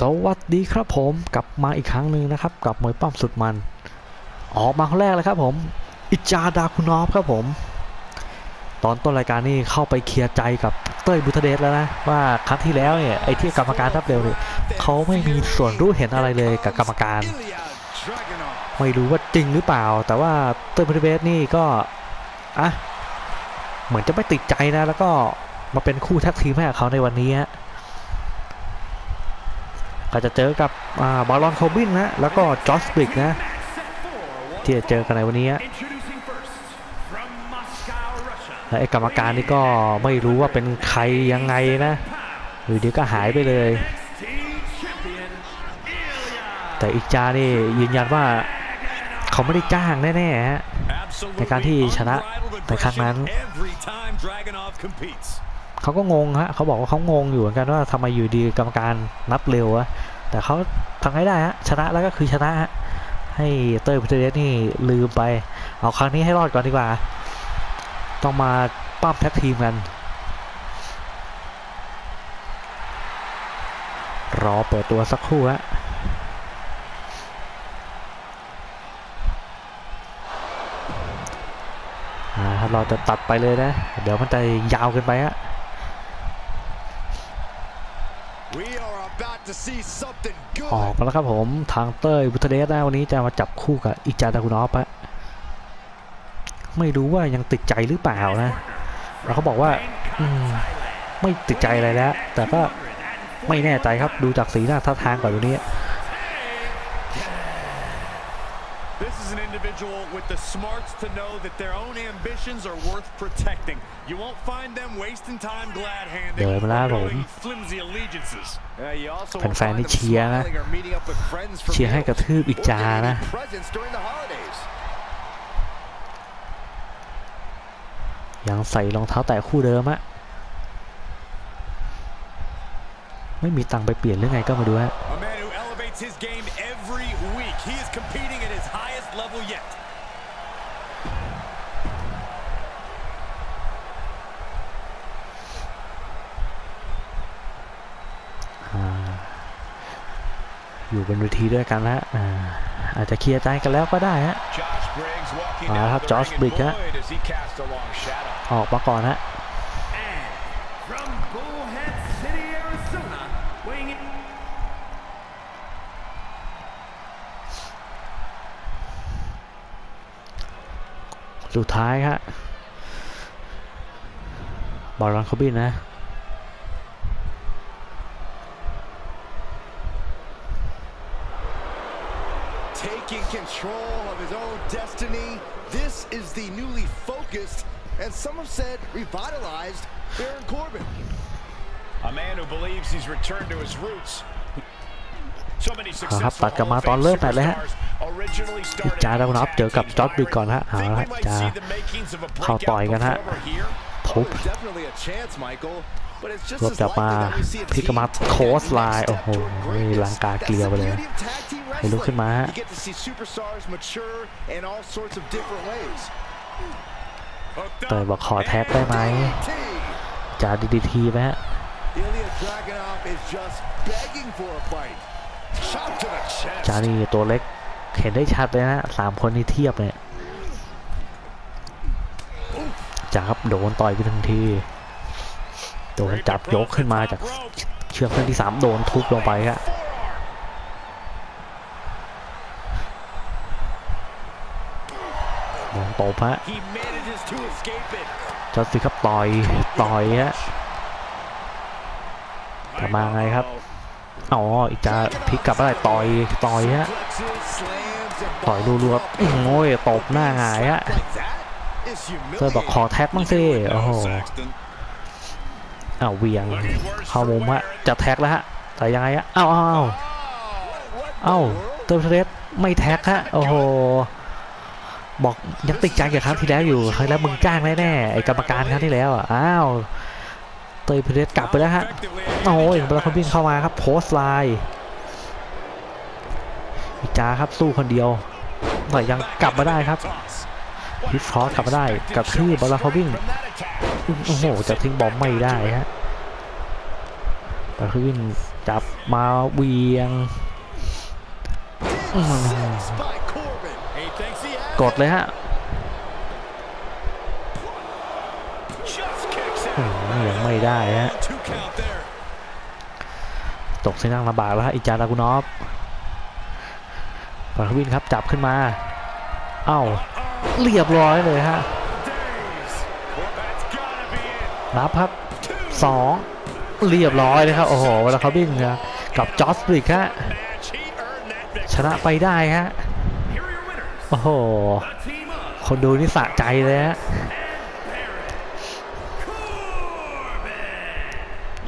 สวัสดีครับผมกลับมาอีกครั้งหนึ่งนะครับ กับมวยปั้มสุดมัน ออกมาคนแรกเลยครับผม อิจาดาคุนอฟครับผม ตอนต้นรายการนี่เข้าไปเคลียร์ใจกับเต้ยบุตรเดชแล้วนะ ว่าครั้งที่แล้วเนี่ยไอ้ที่กรรมการทับเร็วเนี่ยเขาไม่มีส่วนรู้เห็นอะไรเลยกับกรรมการ ไม่รู้ว่าจริงหรือเปล่า แต่ว่าเต้ยบุตรเดชนี่ก็อะเหมือนจะไม่ติดใจนะ แล้วก็มาเป็นคู่แท็กทีมให้กับเขาในวันนี้ฮะ ก็จะเจอกับบาลอนโคบินนะแล้วก็จอสบริกนะที่จะเจอกันในวันนี้ฮะและไอ้กรรมการนี่ก็ไม่รู้ว่าเป็นใครยังไงนะอยู่ดีก็หายไปเลย แต่อีกจานี่ยืนยันว่าเขาไม่ได้จ้างแน่ๆฮะในการที่ชนะในครั้งนั้น เขาก็งงฮะเขาบอกว่าเขางงอยู่เหมือนกันว่าทำไมอยู่ดีกรรมการนับเร็วอะแต่เขาทำให้ได้ฮะชนะแล้วก็คือชนะฮะให้เต้ยพุทธเดชนี่ลืมไป เอาครั้งนี้ให้รอดก่อนดีกว่า ต้องมาปั้มแท็กทีมกัน รอเปิดตัวสักครู่ฮะรับเราจะตัดไปเลยนะ เดี๋ยวมันจะยาวเกินไปฮะ ออกมาแล้วครับผมทางเต้ยบุทเดสนะวันนี้จะมาจับคู่กับอิจาดาคุนอฟะไม่รู้ว่ายังติดใจหรือเปล่านะแล้วเขาบอกว่าอมไม่ติดใจอะไรแล้ว แต่ก็ไม่แน่ใจครับดูจากสีหน้าท่าทางก่อนตรงนี้ individual with the smarts to know that their own ambitions are worth protecting. You won't find them wasting time glad handing เดินมาแล้วผม flimsy allegiances. แฟนๆนี่เชียร์นะเชียร์ให้กระทืบอิจานะยังใส่รองเท้าแตะคู่เดิมอะไม่มีตังค์ไปเปลี่ยนหรือไงก็มาดูฮะ A man who elevates his game every week. He is competing at his highest level yet. อ่าอยู่บนเวทีด้วยกันแล้วอ่าอาจจะเคลียร์ใจกันแล้วก็ได้ฮะ Josh Briggs walking มาครับ down the Josh ring, and Briggs ฮะ boy, does he cast a long shadow. ออกมาก่อนฮะ สุดท้ายครับบอลลอนคอบินนะ taking control of his own destiny. This is the newly focused and some have said revitalized Baron Corbin. A man who believes he's returned to his roots. So many เอาครับ successful ตัดกลับ Hall มา of ตอน Fame เริ่มแมตช์เลยฮะ superstars originally อิ started จาดาวนับ as เจอกับ tag จอร์ด team บริกก่อนฮะเอา Think ละ we ฮะ might จะ see the makings of a เข้า breakout ต่อยกันฮะ performer here. ทุบ Oh, there's definitely a chance, Michael. But it's just รวบ as กลับมา likely that we see a พลิกกลับ team มา take โค้ช that ไล next น์ step โอ้โห toward greatness. ลังกา That's เกลียวไป the เลย beauty of tag team ให้ลุกขึ้น wrestling. มาฮะ You get to see superstars mature in all sorts of different ways. Hooked เตย up บอกขอแท็กได้ไหม T. จาดีดีทีไหมฮะ Ilya Dragunov is just begging for a fight. Shot to the chest. จานี่ตัวเล็ก เห็นได้ชัดเลยนะสามคนนี้เทียบเลยจับโดนต่อยไปทันทีโดนจับยกขึ้นมาจากเชือกเส้นที่สามโดนทุบลงไปฮะโดนตบฮะจอร์ดสิครับต่อยต่อยฮะกลับมาไงครับอ๋ออีกจะพลิกกลับได้ต่อยต่อยฮะ ต่อยรัวๆอื้อโอ้ยตบหน้าหงายฮะ like that is เตยบอกขอแท็กบ้างสิโอ้โหอ้าวเวียงเข้ามุมฮะจะแท็กแล้วฮะแต่ยังไงฮะอ้าวอ้าวอ้าวเอ้าเติมเทรสไม่แท็กฮะโอ้โหบอกยังติดใจกับครั้งที่แล้วอยู่ครั้งแล้วมึงจ้างแน่ๆไอ้กรรมการครั้งที่แล้วอะอ้าวเตยเทรสกลับไปแล้วฮะโอ้ยบอลคอมบินเข้ามาครับโพสไลน์ จาครับสู้คนเดียวแต่ยังกลับมาได้ครับฮิตคอสกลับมาได้กับที่บอลลาคอบินโอ้โหจะทิ้งบอมไม่ได้ฮะบอลคอบินจับมาเวียงกดเลยฮะ just kicks อื out. มยังไม่ได้ฮะตกเส้นทางลำบากแล้วฮะอิจาดากุนอฟ ปาทวินครับจับขึ้นมา เอ้าเรียบร้อยเลยฮะ Days. That's gotta be it. นับครับสองเรียบร้อยเลยครับโอ้โหเวลาเขาบินนะกับจอร์สบริกฮะ Match. He earned that victory. ชนะไปได้ฮะ Here are your winners. โอ้โห The team of คนดูนี่สะใจเลยฮะ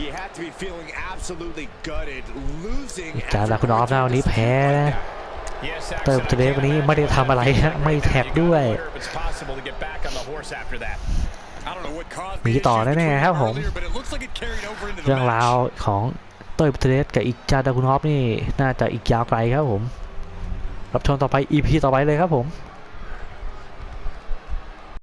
You have to be feeling absolutely gutted, losing. อิจาดากุนอฟนะวันนี้แพ้นะ Yes, เติม Saxon, เทเล I ส can't วันนี้ไม่ได้ทำอะไรฮะไม่แท็กด้วย wonder if it's possible to get back on the horse after that. I don't know what caused มี the ต่อ issues แน่ between ๆครับผม earlier, but it looks like it carried over into the เรื่อง match. ราวของเต้ยพุทธเดชกับอิจาดากุนอฟนี่น่าจะอีกยาวไกลครับผม รับชมต่อไป EP ต่อไปเลยครับผม